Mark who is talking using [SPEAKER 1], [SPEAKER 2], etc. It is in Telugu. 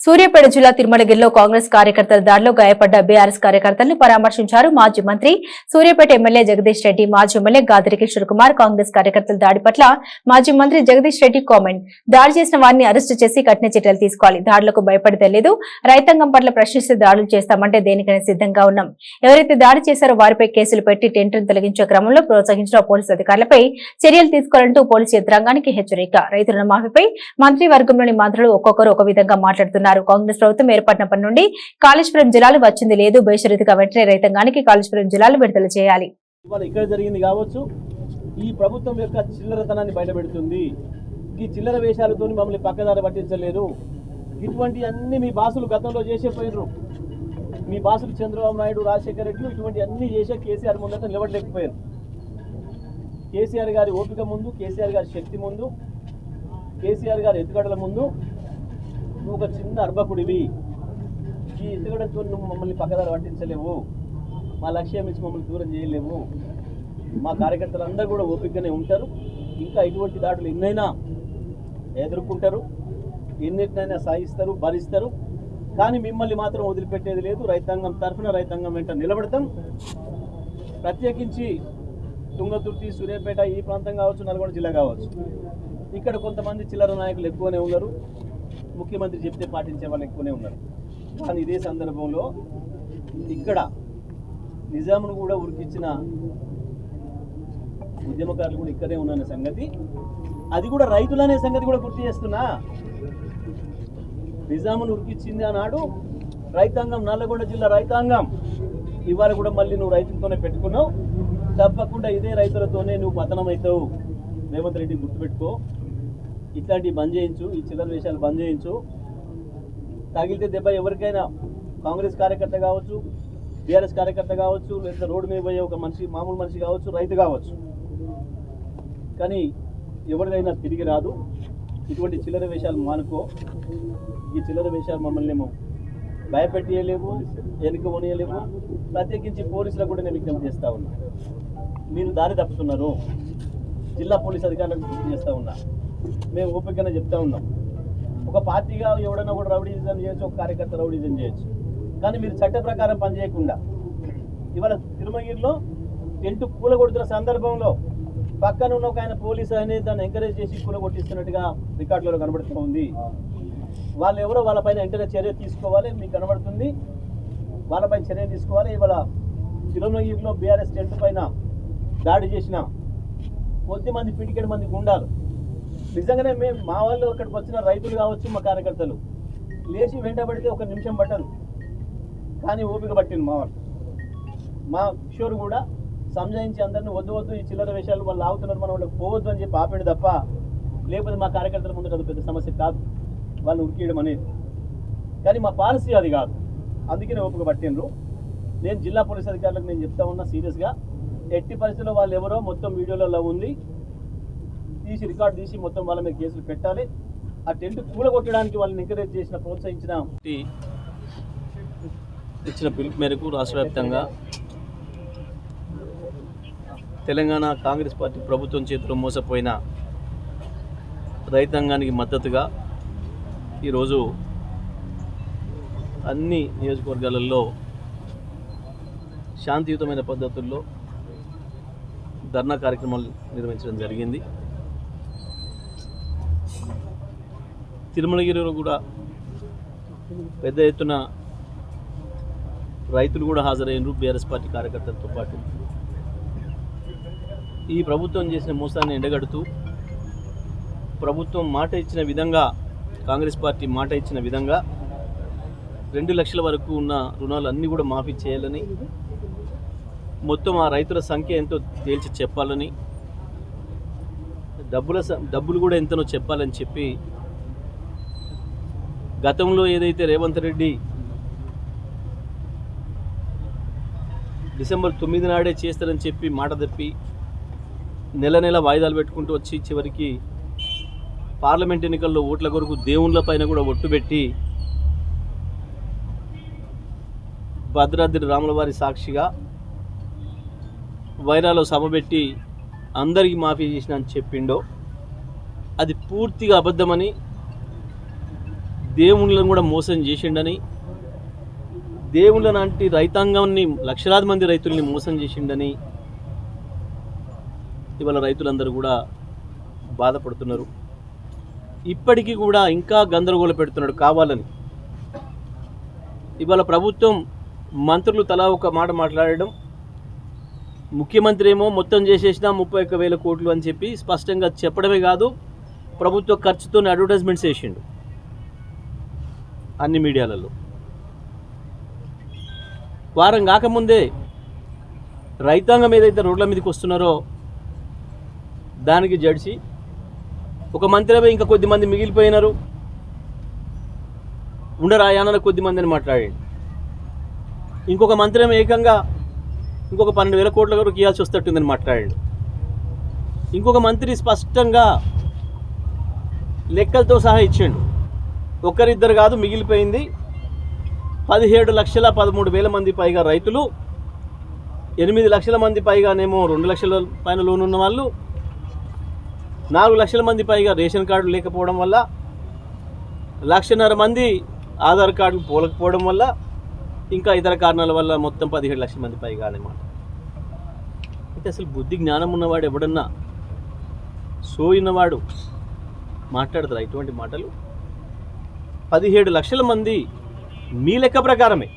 [SPEAKER 1] సూర్యాపేట జిల్లా తిరుమలగిరిలో కాంగ్రెస్ కార్యకర్తల దాడిలో గాయపడ్డ బీఆర్ఎస్ కార్యకర్తలను పరామర్శించారు మాజీ మంత్రి. సూర్యాపేట ఎమ్మెల్యే జగదీష్ రెడ్డి మాజీ ఎమ్మెల్యే గాదిరి కిషోర్ కుమార్ కాంగ్రెస్ కార్యకర్తల దాడి పట్ల మాజీ మంత్రి జగదీష్ రెడ్డి కామెంట్. దాడి చేసిన వారిని అరెస్టు చేసి కఠిన చర్యలు తీసుకోవాలి. దాడులకు భయపడితే లేదు. రైతాంగం పట్ల ప్రశ్నిస్తే దాడులు చేస్తామంటే దేనికైనా సిద్ధంగా ఉన్నాం. ఎవరైతే దాడి చేశారో వారిపై కేసులు పెట్టి టెంట్ను తొలగించే క్రమంలో ప్రోత్సహించిన పోలీసు అధికారులపై చర్యలు తీసుకోవాలంటూ పోలీసు యంత్రాంగానికి హెచ్చరిక. రైతుల రుణమాఫీపై మంత్రి వర్గంలోని మంత్రులు ఒక్కొక్కరు ఒక విధంగా మాట్లాడుతున్నారు. కాంగ్రెస్ ప్రభుత్వం ఏర్పడినప్పటి నుండి కాళేశ్వరం జలాలు వచ్చింది లేదు. బేషరతుగా వెంటనే రైతాంగానికి కాళేశ్వరం జలాలు విడుదల చేయాలి.
[SPEAKER 2] ఇక్కడ జరిగింది కావచ్చు ఈ ప్రభుత్వం యొక్క చిల్లరతనాన్ని బయటపెడుతుంది. ఈ చిల్లర వేషాలతో మమ్మల్ని పక్కదారి పట్టించలేదు. ఇటువంటి అన్ని మీ బాసులు గతంలో చేసే పోయినరు మీ బాసులు చంద్రబాబు నాయుడు రాజశేఖర రెడ్డి ఇటువంటి అన్ని చేసే కేసీఆర్ ముందట నిలబడలేకపోయారు. కేసీఆర్ గారి ఓపిక ముందు కేసీఆర్ గారి శక్తి ముందు కేసీఆర్ గారి ఎత్తుగడల ముందు నువ్వు ఒక చిన్న అర్భకుడివి. ఈ ఎదుగడంతో నువ్వు మమ్మల్ని పక్కదారి పట్టించలేవు. మా లక్ష్యం ఇచ్చి మమ్మల్ని దూరం చేయలేము మా కార్యకర్తలందరూ కూడా ఓపికగానే ఉంటారు. ఇంకా ఇటువంటి దాడులు ఎన్నైనా ఎదుర్కొంటారు. ఎన్నిటినైనా సాగిస్తారు భరిస్తారు. కానీ మిమ్మల్ని మాత్రం వదిలిపెట్టేది లేదు. రైతాంగం తరఫున రైతాంగం వెంట నిలబడతాం. ప్రత్యేకించి తుంగతుర్తి సూర్యాపేట ఈ ప్రాంతం కావచ్చు నల్గొండ జిల్లా కావచ్చు. ఇక్కడ కొంతమంది చిల్లర నాయకులు ఎక్కువనే ఉన్నారు. ముఖ్యమంత్రి చెప్తే పాటించే వాళ్ళు ఎక్కువనే ఉన్నారు. కానీ ఇదే సందర్భంలో ఇక్కడ నిజామును కూడా ఉరికిచ్చిన ఉద్యమకారులు కూడా ఇక్కడే ఉన్న సంగతి. అది కూడా రైతులనే సంగతి కూడా గుర్తు చేస్తున్నా. నిజామును ఉరికిచ్చింది ఆనాడు రైతాంగం నల్లగొండ జిల్లా రైతాంగం. ఇవాళ కూడా మళ్ళీ నువ్వు రైతులతోనే పెట్టుకున్నావు. తప్పకుండా ఇదే రైతులతోనే నువ్వు పతనం అవుతావు రేవంత్ రెడ్డి గుర్తుపెట్టుకో. ఇట్లాంటివి బంద్ చేయించు ఈ చిల్లర విషయాలు బంద్ చేయించు. తగిలితే దెబ్బ ఎవరికైనా కాంగ్రెస్ కార్యకర్త కావచ్చు బీఆర్ఎస్ కార్యకర్త కావచ్చు లేదా రోడ్డు మీద పోయే ఒక మనిషి మామూలు మనిషి కావచ్చు రైతు కావచ్చు. కానీ ఎవరిదైనా తిరిగి రాదు. ఇటువంటి చిల్లర వేషాలు మానుకో. ఈ చిల్లర వేషాలు మమ్మల్ని ఏమో భయపెట్టియలేవు వెనుక ప్రత్యేకించి పోలీసులకు కూడా నేను విజ్ఞప్తి చేస్తూ ఉన్నా. మీరు దారి తప్పుతున్నారు. జిల్లా పోలీస్ అధికారులకు గుర్తు చేస్తూ ఉన్నా. మేము ఓపికగా చెప్తా ఉన్నాం. ఒక పార్టీగా ఎవడైనా కూడా రౌడీజం చేయొచ్చు ఒక కార్యకర్త రౌడీజం చేయొచ్చు. కానీ మీరు చట్ట ప్రకారం పనిచేయకుండా ఇవాళ తిరుమగిరిలో టెంట్ కూలగొడుతున్న సందర్భంలో పక్కన ఉన్న ఒక ఆయన పోలీసు అనేది దాన్ని ఎంకరేజ్ చేసి కూలగొట్టిస్తున్నట్టుగా రికార్డులలో కనబడుతూ ఉంది. వాళ్ళు ఎవరో వాళ్ళపైన వెంటనే చర్య తీసుకోవాలి మీకు కనబడుతుంది. వాళ్ళపైన చర్య తీసుకోవాలి. ఇవాళ తిరుమగిరిలో బీఆర్ఎస్ టెంట్ పైన దాడి చేసిన కొద్ది మంది పిటికెడు మంది గుండాలు నిజంగానే మేము మా వాళ్ళు అక్కడికి వచ్చిన రైతులు కావచ్చు మా కార్యకర్తలు లేచి వెంటబడితే ఒక నిమిషం పట్టదు. కానీ ఓపిక పట్టింది మా వాళ్ళు. మా కిషోర్ కూడా సంజాయించి అందరిని వద్దు వద్దు ఈ చిల్లర విషయాలు వాళ్ళు ఆగుతున్నారు మనం వాళ్ళకి పోవద్దు అని చెప్పి ఆపాడు తప్ప లేకపోతే మా కార్యకర్తల ముందు అది పెద్ద సమస్య కాదు. వాళ్ళని ఉరికేయడం అనేది. కానీ మా పాలసీ అది కాదు. అందుకనే ఓపిక పట్టిండ్రు. నేను జిల్లా పోలీస్ అధికారులకు నేను చెప్తా ఉన్నా సీరియస్గా. ఎట్టి పరిస్థితుల్లో వాళ్ళు ఎవరో మొత్తం వీడియోలలో ఉంది. తీసి రికార్డ్ తీసి మొత్తం వాళ్ళ మీద కేసులు పెట్టాలి. ఆ టెంట్ కూలగొట్టడానికి వాళ్ళని ఎంకరేజ్ చేసిన ప్రోత్సహించిన ఇచ్చిన పిలుపు మేరకు రాష్ట్ర వ్యాప్తంగా తెలంగాణ కాంగ్రెస్ పార్టీ ప్రభుత్వం చేతిలో మోసపోయిన రైతాంగానికి మద్దతుగా ఈరోజు అన్ని నియోజకవర్గాలలో శాంతియుతమైన పద్ధతుల్లో ధర్నా కార్యక్రమాలు నిర్వహించడం జరిగింది. తిరుమలగిరిలో కూడా పెద్ద ఎత్తున రైతులు కూడా హాజరయ్యారు. బీఆర్ఎస్ పార్టీ కార్యకర్తలతో పాటు. ఈ ప్రభుత్వం చేసిన మోసాన్ని ఎండగడుతూ ప్రభుత్వం మాట ఇచ్చిన విధంగా కాంగ్రెస్ పార్టీ మాట ఇచ్చిన విధంగా రెండు లక్షల వరకు ఉన్న రుణాలు అన్నీ కూడా మాఫీ చేయాలని మొత్తం ఆ రైతుల సంఖ్య ఎంతో తేల్చి చెప్పాలని డబ్బుల డబ్బులు కూడా ఎంతనో చెప్పాలని చెప్పి గతంలో ఏదైతే రేవంత్ రెడ్డి డిసెంబర్ తొమ్మిది నాడే చేస్తారని చెప్పి మాట తప్పి నెల నెల వాయిదాలు పెట్టుకుంటూ వచ్చి చివరికి పార్లమెంట్ ఎన్నికల్లో ఓట్ల కొరకు దేవుళ్ళ పైన కూడా ఒట్టు పెట్టి భద్రాద్రి రాముల వారి సాక్షిగా వైరాలో సభ పెట్టి అందరికీ మాఫీ చేసిన అని చెప్పిండో అది పూర్తిగా అబద్ధమని దేవుళ్ళను కూడా మోసం చేసిండని దేవుళ్ళ లాంటి రైతాంగాన్ని లక్షలాది మంది రైతుల్ని మోసం చేసిండని ఇవాళ రైతులందరూ కూడా బాధపడుతున్నారు. ఇప్పటికీ కూడా ఇంకా గందరగోళ పెడుతున్నాడు కావాలని. ఇవాళ ప్రభుత్వం మంత్రులు తలా ఒక మాట మాట్లాడడం ముఖ్యమంత్రి ఏమో మొత్తం చేసేసిన ముప్పై ఒక్క వేల కోట్లు అని చెప్పి స్పష్టంగా చెప్పడమే కాదు ప్రభుత్వ ఖర్చుతో అడ్వర్టైజ్మెంట్స్ వేసిండు అన్ని మీడియాలలో. వారం కాకముందే రైతాంగం ఏదైతే రోడ్ల మీదకి వస్తున్నారో దానికి జడిసి ఒక మంత్రిపై ఇంకా కొద్ది మంది మిగిలిపోయినారు. ఉండరాయాన కొద్ది మంది మాట్లాడాడు ఇంకొక మంత్రి ఏకంగా ఇంకొక పన్నెండు వేల కోట్ల వరకు ఇవ్వాల్సి వస్తట్టుందని మాట్లాడాడు ఇంకొక మంత్రి స్పష్టంగా లెక్కలతో సహా ఇచ్చిండు. ఒక్కరిద్దరు కాదు మిగిలిపోయింది. పదిహేడు లక్షల పదమూడు వేల మంది పైగా రైతులు. ఎనిమిది లక్షల మంది పైగానేమో రెండు లక్షల పైన లోన్ ఉన్న వాళ్ళు. నాలుగు లక్షల మంది పైగా రేషన్ కార్డు లేకపోవడం వల్ల లక్షన్నర మంది ఆధార్ కార్డులు పోలకపోవడం వల్ల ఇంకా ఇతర కారణాల వల్ల మొత్తం పదిహేడు లక్షల మంది పైగా అనమాట అయితే అసలు బుద్ధి జ్ఞానం ఉన్నవాడు ఎవడన్నా సోయినవాడు మాట్లాడతారు ఇటువంటి మాటలు? పదిహేడు లక్షల మంది మీ లెక్క ప్రకారమే.